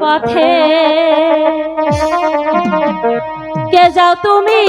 পথে। কে যাও তুমি?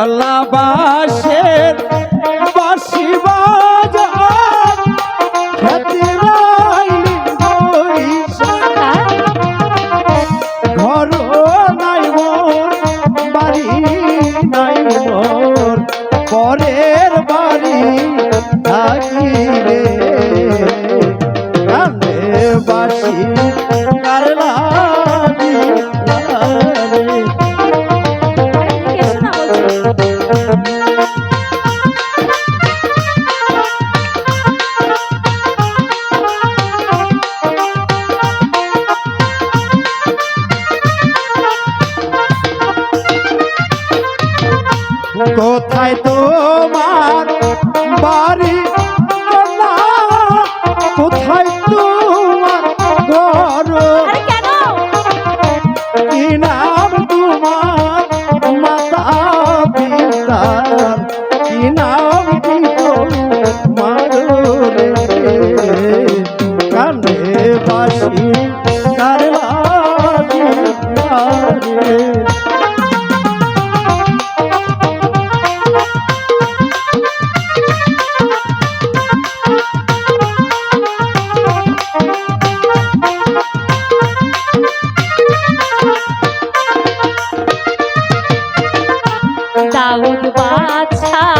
গলা বাসের বাসি বাজার ঘর নাই মোর বাড়ি নাই মোর পরে কোথায় তো কথা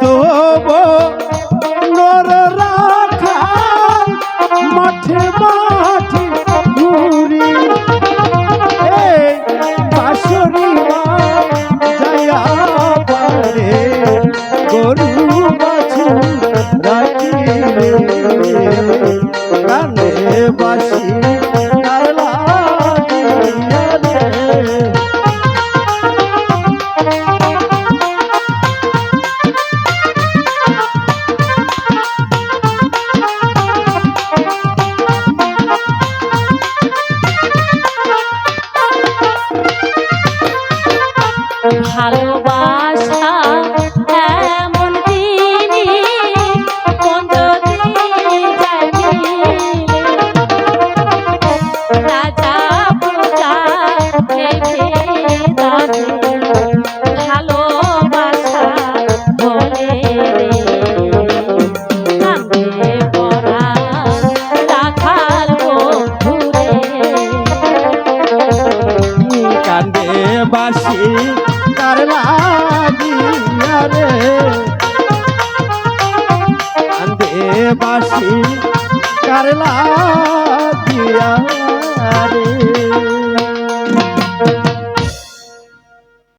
তব রাখা মাঠে মা ভালোবাসা বাসি কার লাগিয়া রে